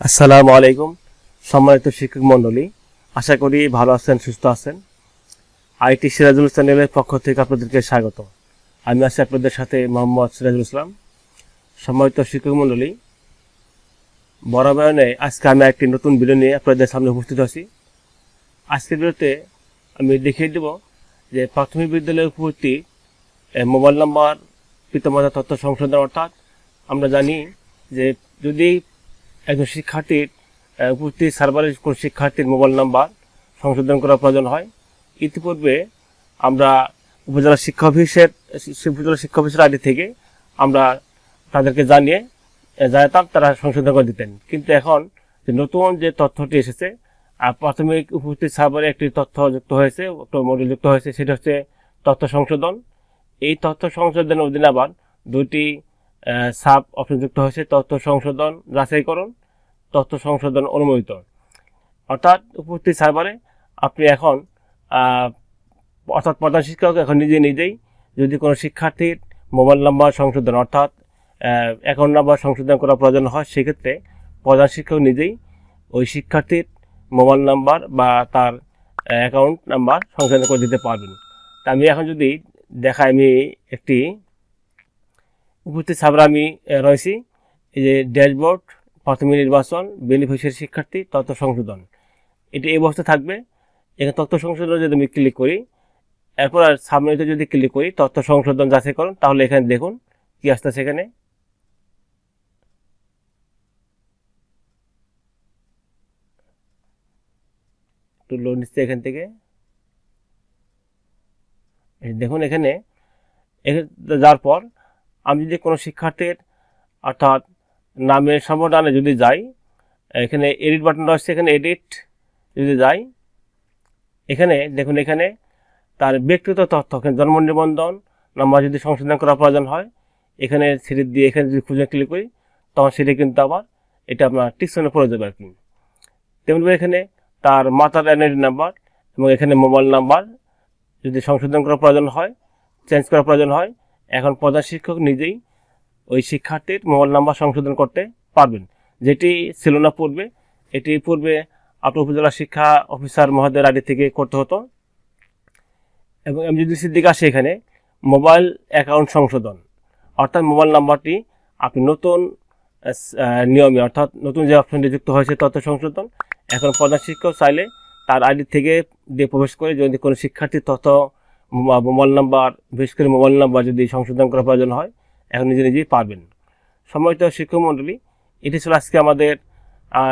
আসসালামু আলাইকুম, সম্মানিত শিক্ষক মণ্ডলী আশা করি ভালো আছেন, সুস্থ আছেন। আইটি সিরাজুল চ্যানেলের পক্ষ থেকে আপনাদেরকে স্বাগত। আমি আছি আপনাদের সাথে মোহাম্মদ সিরাজুল ইসলাম। সম্মানিত শিক্ষক মণ্ডলী বরাবরণে আজকে আমি একটি নতুন ভিডিও নিয়ে আপনাদের সামনে উপস্থিত আছি। আজকের ভিডিওতে আমি দেখিয়ে দেব যে প্রাথমিক বিদ্যালয়ের উপস্থিতি মোবাইল নাম্বার পিতামাতা তথ্য সংশোধন, অর্থাৎ আমরা জানি যে যদি একজন শিক্ষার্থীর উপস্থিত সার্ভারের কোন শিক্ষার্থীর মোবাইল নাম্বার সংশোধন করা প্রয়োজন হয়। ইতিপূর্বে আমরা উপজেলা শিক্ষা অফিসের, উপজেলা শিক্ষা অফিসের আইডি থেকে আমরা তাদেরকে জানিয়ে জানাতাম, তারা সংশোধন করে দিতেন। কিন্তু এখন যে নতুন যে তথ্যটি এসেছে আর প্রাথমিক উপস্থিত সার্ভারে একটি তথ্য যুক্ত হয়েছে, একটা মডেল যুক্ত হয়েছে, সেটা হচ্ছে তথ্য সংশোধন। এই তথ্য সংশোধনের অধীনে আবার দুইটি সাব অপশন যুক্ত হয়েছে তথ্য সংশোধন যাচাইকরণ তথ্য সংশোধন অনুমোদিত। অর্থাৎ উপস্থিত সার্ভারে আপনি এখন অর্থাৎ প্রধান শিক্ষক এখন নিজে নিজেই যদি কোনো শিক্ষার্থীর মোবাইল নাম্বার সংশোধন, অর্থাৎ অ্যাকাউন্ট নাম্বার সংশোধন করা প্রয়োজন হয়, সেক্ষেত্রে প্রধান শিক্ষক নিজেই ওই শিক্ষার্থীর মোবাইল নাম্বার বা তার অ্যাকাউন্ট নাম্বার সংশোধন করে দিতে পারবেন। তা আমি এখন যদি দেখাই, আমি একটি উপস্থিত সাবরা আমি রয়েছি। এই যে ড্যাশবোর্ড, প্রাথমিক নির্বাচন, বেনিফিশিয়ারি শিক্ষার্থী, তথ্য সংশোধন। এটি এই অবস্থা থাকবে। এখানে তথ্য সংশোধন যদি আমি ক্লিক করি, এরপর আর সাবমিটে যদি ক্লিক করি, তথ্য সংশোধন যাচাই করুন, তাহলে এখানে দেখুন কি আসতেছে এখানে। একটু লোড নিচ্ছে এখান থেকে। দেখুন এখানে এখানে যাওয়ার পর আমি যদি কোনো শিক্ষার্থীর অর্থাৎ নামের সর্বডানে যদি যাই, এখানে এডিট বাটন রয়েছে এখানে এডিট যদি যাই, এখানে দেখুন এখানে তার ব্যক্তিগত তথ্য জন্ম নিবন্ধন, নাম্বার যদি সংশোধন করা প্রয়োজন হয়, এখানে সিঁড়ি দিয়ে এখানে যদি খুঁজে ক্লিক করি, তখন সেটা কিন্তু আবার এটা আপনার টিকশনে পড়ে যাবে আর কি। তেমনিভাবে এখানে তার মাতার এনআইডি নাম্বার এবং এখানে মোবাইল নাম্বার যদি সংশোধন করা প্রয়োজন হয় চেঞ্জ করা প্রয়োজন হয় এখন প্রধান শিক্ষক নিজেই ওই শিক্ষার্থীর মোবাইল নাম্বার সংশোধন করতে পারবেন। যেটি ছিল না পূর্বে, এটি পূর্বে আপনার উপজেলা শিক্ষা অফিসার মহোদয়ের আগে থেকে করতে হতো। এবং যদি দিকে আসি এখানে, মোবাইল অ্যাকাউন্ট সংশোধন, অর্থাৎ মোবাইল নাম্বারটি আপনি নতুন নিয়মে, অর্থাৎ নতুন যে অপশনটি যুক্ত হয়েছে তথ্য সংশোধন, এখন প্রধান শিক্ষক চাইলে তার আইডি থেকে দিয়ে প্রবেশ করে যদি কোনো শিক্ষার্থীর তথ্য মোবাইল নাম্বার, বিশেষ করে মোবাইল নাম্বার যদি সংশোধন করার প্রয়োজন হয়, এখন নিজে নিজেই পারবেন সম্মানিত শিক্ষক মণ্ডলী এটি ছিল আজকে আমাদের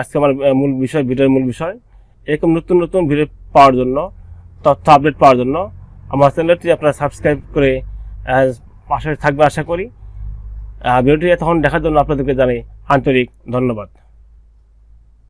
আজকে আমার মূল বিষয়, ভিডিওর মূল বিষয়। এরকম নতুন নতুন ভিডিও পাওয়ার জন্য, তথ্য আপডেট পাওয়ার জন্য, আমার চ্যানেলটি আপনারা সাবস্ক্রাইব করে পাশে থাকবে আশা করি। ভিডিওটি তখন দেখার জন্য আপনাদেরকে জানাই আন্তরিক ধন্যবাদ।